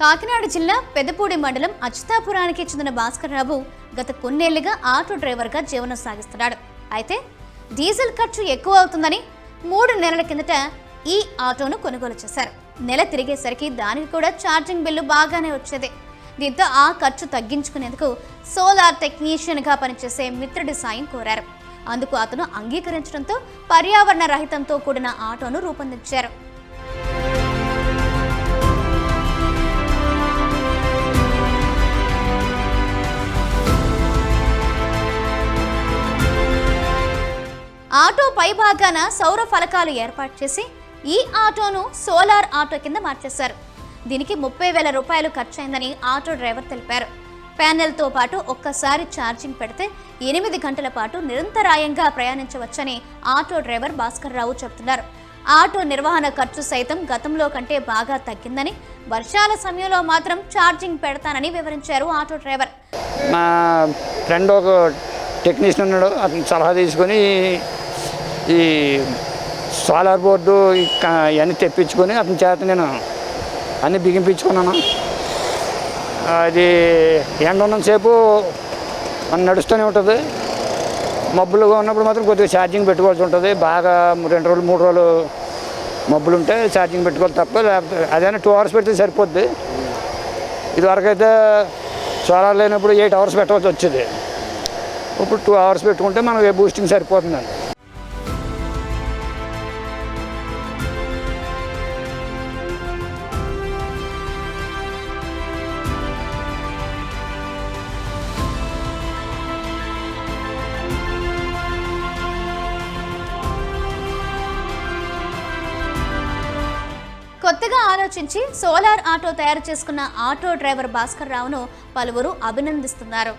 కాకినాడ జిల్లా పెదపూడి మండలం అచ్యుతాపురానికి చెందిన భాస్కర్ రావు గత కొన్నేళ్ళుగా ఆటో డ్రైవర్గా జీవనం సాగిస్తున్నాడు. అయితే డీజిల్ ఖర్చు ఎక్కువ అవుతుందని మూడు నెలల కిందట ఈ ఆటోను కొనుగోలు చేశారు. నెల తిరిగేసరికి దానికి కూడా ఛార్జింగ్ బిల్లు బాగానే వచ్చేది. దీంతో ఆ ఖర్చు తగ్గించుకునేందుకు సోలార్ టెక్నీషియన్గా పనిచేసే మిత్రుడి సాయం కోరారు. అందుకు అతను అంగీకరించడంతో పర్యావరణ రహితంతో కూడిన ఆటోను రూపొందించారు. ఆటో పైభాగాన సౌర ఫలకాలు ఏర్పాటు చేసి ఈ ఆటోను సోలార్ ఆటో కింద మార్చేశారు. దీనికి ముప్పై వేల రూపాయలు ఖర్చయిందని ఆటో డ్రైవర్ తెలిపారు. ప్యానెల్తో పాటు ఒక్కసారి ఛార్జింగ్ పెడితే ఎనిమిది గంటల పాటు నిరంతరాయంగా ప్రయాణించవచ్చని ఆటో డ్రైవర్ భాస్కర్ రావు చెబుతున్నారు. ఆటో నిర్వహణ ఖర్చు సైతం గతంలో కంటే బాగా తగ్గిందని వర్షాల సమయంలో మాత్రం ఛార్జింగ్ పెడతానని వివరించారు ఆటో డ్రైవర్. మా ఫ్రెండ్ ఒక టెక్నీషియన్ ఉన్నాడు అతను సలహా తీసుకొని ఈ సోలార్ బోర్డు ఇవన్నీ తెప్పించుకొని అతని చేత నేను అన్నీ బిగింపించుకున్నాను. అది ఎండ ఉన్నంతసేపు మనం నడుస్తూనే ఉంటుంది. మబ్బులుగా ఉన్నప్పుడు మాత్రం కొద్దిగా ఛార్జింగ్ పెట్టుకోవాల్సి ఉంటుంది. బాగా రెండు రోజులు మూడు రోజులు మబ్బులు ఉంటే ఛార్జింగ్ పెట్టుకోవాలి తప్ప లేకపోతే అదైనా టూ అవర్స్ పెడితే సరిపోద్ది. ఇదివరకైతే సోలార్ లేనప్పుడు ఎయిట్ అవర్స్ పెట్టవలసి వచ్చేది. ఇప్పుడు టూ అవర్స్ పెట్టుకుంటే మనకి బూస్టింగ్ సరిపోతుందండి. కొత్తగా ఆలోచించి సోలార్ ఆటో తయారు చేసుకున్న ఆటో డ్రైవర్ భాస్కర్ రావును పలువురు అభినందిస్తున్నారు.